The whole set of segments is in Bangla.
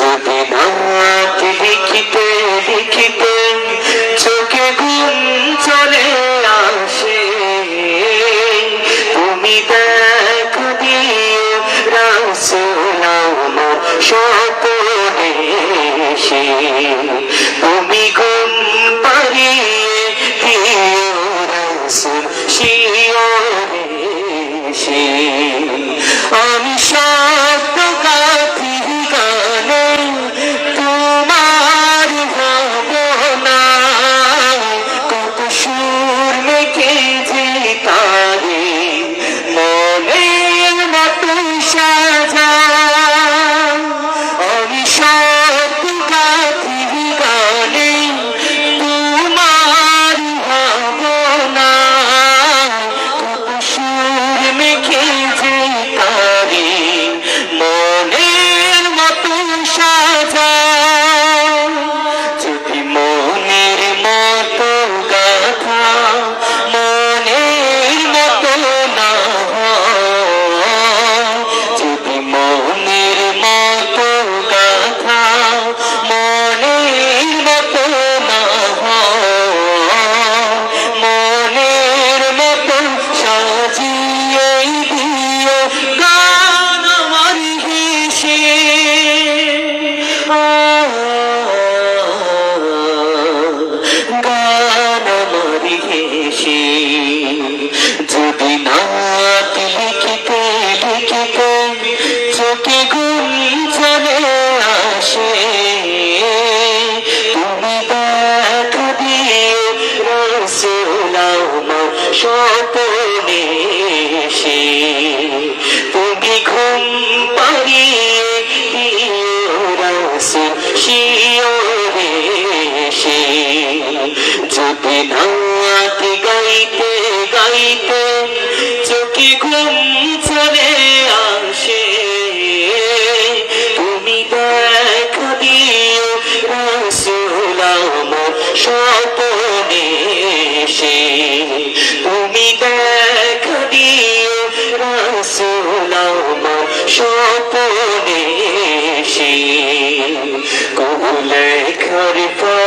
যদি লিখিতে চোখে ঘুম চলে আসে। তুমি দেখো দিও রাসূল আমার স্বপনে যদি নাত লিখিতে লিখিতে চোখে ঘুম চলে আসে তুমি দেখা দিও রসুল আমার স্বপনে এসে, তুমি ঘুম পাড়িয়ে রসুল শিওরে এসে যদি নাত গাইতে গাইতে ঘুম চলে আসে। তুমি দেখা দিও রসুল আমার স্বপনে এসে। তুমি দেখা দিও রসুল স্বপনে এসে। কবুলেখার ফাঁকে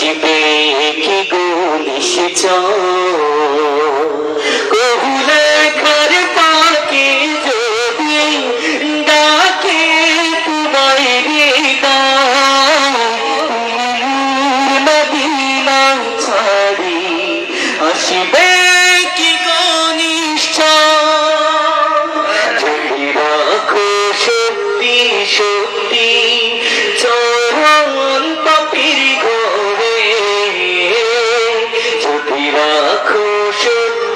আসবে কি গুলিশ কহুলে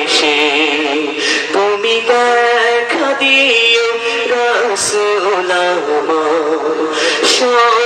এসে তুমি দেখা দিও রাসূল স্বপনে